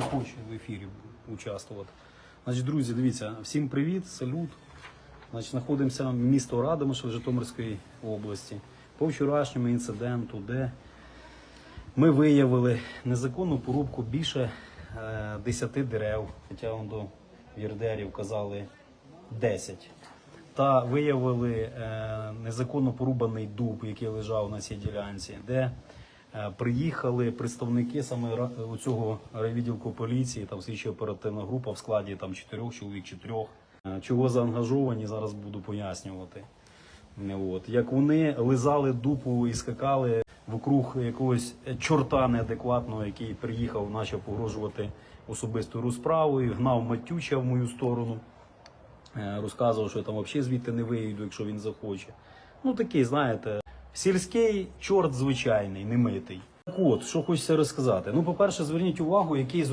не хоче в ефірі участвувати. Значить, друзі, дивіться, всім привіт, салют. Значить, знаходимося в місто Радомишль Житомирської області. По вчорашньому інциденту, де ми виявили незаконну порубку більше е, 10 дерев, хоча до вірдерів казали 10. Та виявили е, незаконно порубаний дуб, який лежав на цій ділянці, де е, приїхали представники саме ра- цього райвідділку поліції, там слідчо оперативна група в складі там чотирьох чоловік чи трьох. Е, Чого заангажовані, зараз буду пояснювати. От. Як вони лизали дупу і скакали вокруг якогось чорта неадекватного, який приїхав, почав погрожувати особистою розправою, гнав матюча в мою сторону. Е, Розказував, що я там взагалі звідти не вийду, якщо він захоче. Ну такий, знаєте, сільський чорт звичайний, немитий. Так от, що хочеться розказати. Ну, по-перше, зверніть увагу, який зробив.